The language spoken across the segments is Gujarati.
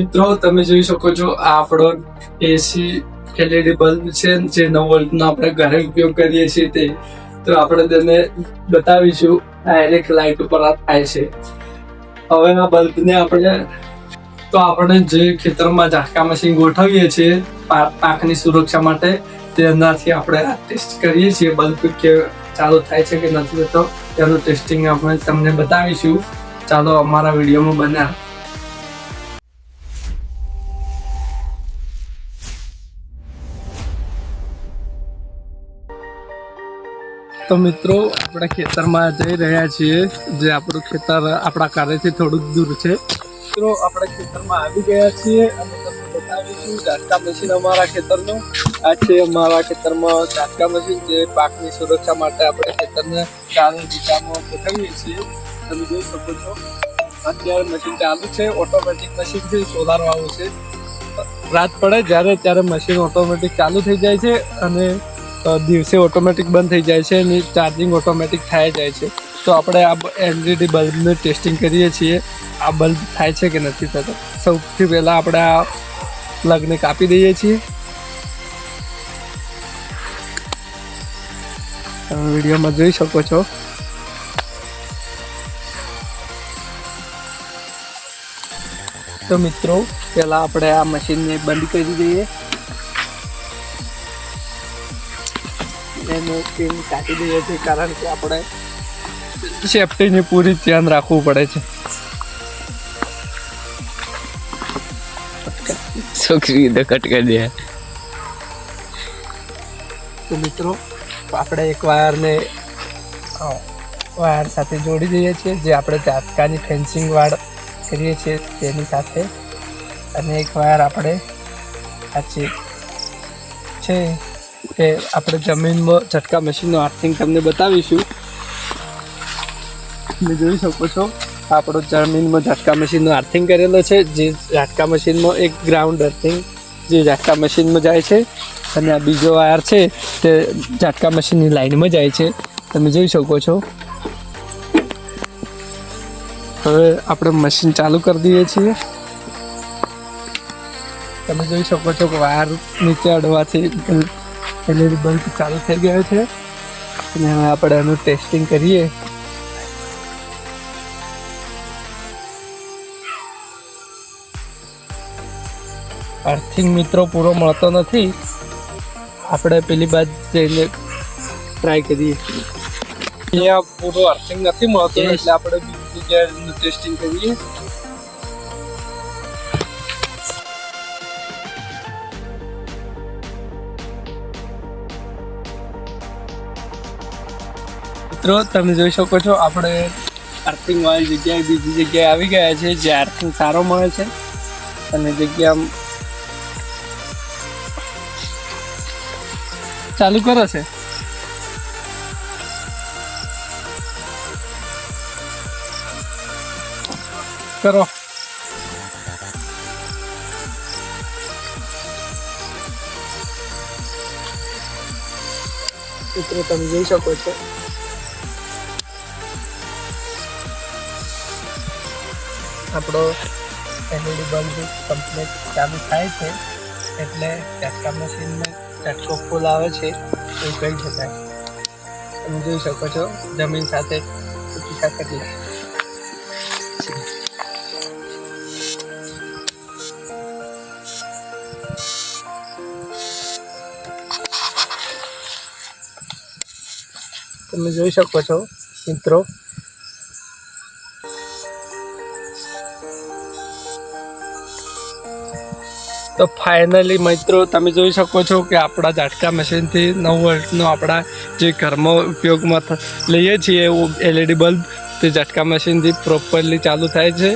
મિત્રો, તમે જોઈ શકો છો, આ આપણો એસી એલઈડી બલ્બ છે જે નવ વોલ્ટનો આપણે ઘરે ઉપયોગ કરીએ છીએ તે. તો આપણે તેને બતાવીશું ડાયરેક્ટ લાઇટ ઉપર થાય છે. હવે આ બલ્બને આપણે, તો આપણે જે ખેતરમાં ઝાટકા મશીન ગોઠવીએ છીએ પાકની સુરક્ષા માટે તેનાથી આપણે આ ટેસ્ટ કરીએ છીએ, બલ્બ કે ચાલુ થાય છે કે નથી થતો, તેનું ટેસ્ટિંગ આપણે તમને બતાવીશું. ચાલો અમારા વિડીયોમાં બન્યા. તો મિત્રો, આપણે ખેતરમાં જઈ રહ્યા છીએ, જે આપણું ખેતર આપણા કાર્યથી થોડુંક દૂર છે. મિત્રો, આપણે ખેતરમાં આવી ગયા છીએ અને બતાવીશું ઝાટકા મશીન અમારા ખેતરનું. આ અમારા ખેતરમાં ઝાટકા મશીન જે પાકની સુરક્ષા માટે આપણે ખેતરને ચારે દિશામાં છીએ. તમે જોઈ શકો છો, અત્યારે મશીન ચાલુ છે, ઓટોમેટિક મશીન છે, સોલાર વાળું છે. રાત પડે, જ્યારે ત્યારે મશીન ઓટોમેટિક ચાલુ થઈ જાય છે અને દિવસે ઓટોમેટિક બંધ થઈ જાય છે અને ચાર્જિંગ ઓટોમેટિક થાય જાય છે. તો આપણે આ એલઈડી બલ્બનું ટેસ્ટિંગ કરીએ છીએ. આ બલ્બ થાય છે કે નથી થતો સૌથી પહેલાં આપણે આ પ્લગને કાપી દઈએ છીએ. તમે વિડીયોમાં જોઈ શકો છો. તો મિત્રો, પહેલાં આપણે આ મશીનને બંધ કરી દઈએ. એનું પિન કાઢી દઈએ છીએ કારણ કે આપણે સેફટીની પૂરી ધ્યાન રાખવું પડે છે. છોકરી તો કટ કરી દે. તો મિત્રો આપણે એક વાયરને વાયર સાથે જોડી દઈએ છીએ જે આપણે ઝાટકાની ફેન્સિંગ વાળ કરીએ છીએ તેની સાથે. અને એક વાયર આપણે આ છે. તે આપણે જમીનમાં ઝટકા મશીનનું આર્થિંગ તમને બતાવીશું. તમે જોઈ શકો છો, આપણો જમીનમાં ઝટકા મશીનનું આર્થિંગ કરેલો છે. જે ઝાટકા મશીનમાં એક ગ્રાઉન્ડ અર્થિંગ જે ઝાટકા મશીનમાં જાય છે. અને આ બીજો વાયર છે, તે ઝાટકા મશીનની લાઇનમાં જાય છે. તમે જોઈ શકો છો. હવે આપણે મશીન ચાલુ કરી દઈએ છીએ. તમે જોઈ શકો છો કે વાયર નીચે અડવાથી એલઈડી બલ્બ ચાલુ થઈ ગયો છે. અને હવે આપણે એનું ટેસ્ટિંગ કરીએ. અર્થિંગ મિત્રો પૂરો મળતો નથી. આપણે પેલી બાદ જઈને ટ્રાય કરીએ. અહીંયા પૂરો અર્થિંગ નથી મળતો એટલે આપણે બીજી જગ્યાએ ટેસ્ટિંગ કરીએ. મિત્રો, તમે જોઈ શકો છો, આપણે આર્થિંગ વાળી જગ્યાએ બીજી જગ્યાએ આવી ગયા છે, જે આર્થિંગ સારો મળે છે. અને જગ્યા ચાલુ કરો છે? કરો. મિત્રો, તમે જોઈ શકો છો આપણો એલઈડી બલ્બ કમ્પ્લીટ ચાલુ થાય છે, એટલે ઝટકા મશીનને ઝટકો ફૂલ આવે છે, એ કહી શકાય. તમે જોઈ શકો છો, જમીન સાથે પ્રતિકાર કરી તમે જોઈ શકો છો, મિત્રો તો ફાઇનલી મિત્રો, તમે જોઈ શકો છો કે આપણા ઝાટકા મશીનથી નવ વોલ્ટનો આપણા જે ઘરમાં ઉપયોગમાં લઈએ છીએ એવું એલઈડી બલ્બ, તે ઝાટકા મશીનથી પ્રોપરલી ચાલુ થાય છે.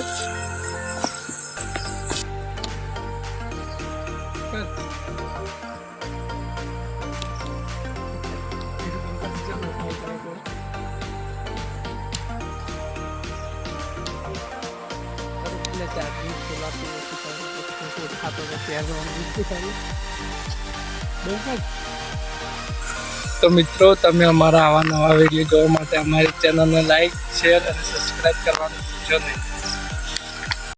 તો મિત્રો તમે અમારા આવા નવા વીડિયો જોવા માટે અમારી ચેનલને લાઈક શેર અને સબસ્ક્રાઈબ કરવાનું ભૂલશો નહીં